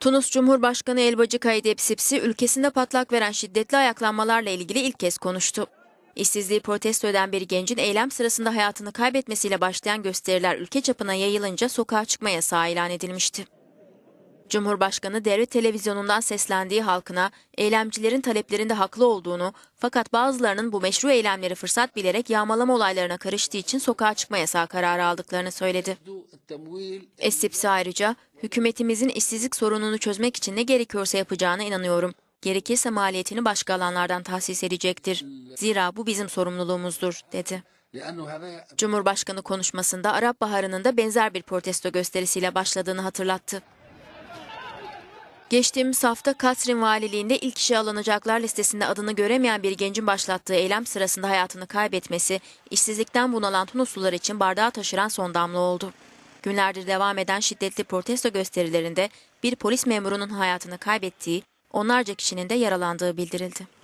Tunus Cumhurbaşkanı Elbacı Kaidep Sipsi ülkesinde patlak veren şiddetli ayaklanmalarla ilgili ilk kez konuştu. İşsizliği protesto eden bir gencin eylem sırasında hayatını kaybetmesiyle başlayan gösteriler ülke çapına yayılınca sokağa çıkma yasağı ilan edilmişti. Cumhurbaşkanı devlet televizyonundan seslendiği halkına eylemcilerin taleplerinde haklı olduğunu fakat bazılarının bu meşru eylemleri fırsat bilerek yağmalama olaylarına karıştığı için sokağa çıkma yasağı kararı aldıklarını söyledi. Essipsi ayrıca hükümetimizin işsizlik sorununu çözmek için ne gerekiyorsa yapacağına inanıyorum. Gerekirse maliyetini başka alanlardan tahsis edecektir. Zira bu bizim sorumluluğumuzdur, dedi. Cumhurbaşkanı konuşmasında Arap Baharı'nın da benzer bir protesto gösterisiyle başladığını hatırlattı. Geçtiğimiz hafta Katrin Valiliğinde ilk işe alınacaklar listesinde adını göremeyen bir gencin başlattığı eylem sırasında hayatını kaybetmesi, işsizlikten bunalan Tunuslular için bardağı taşıran son damla oldu. Günlerdir devam eden şiddetli protesto gösterilerinde bir polis memurunun hayatını kaybettiği, onlarca kişinin de yaralandığı bildirildi.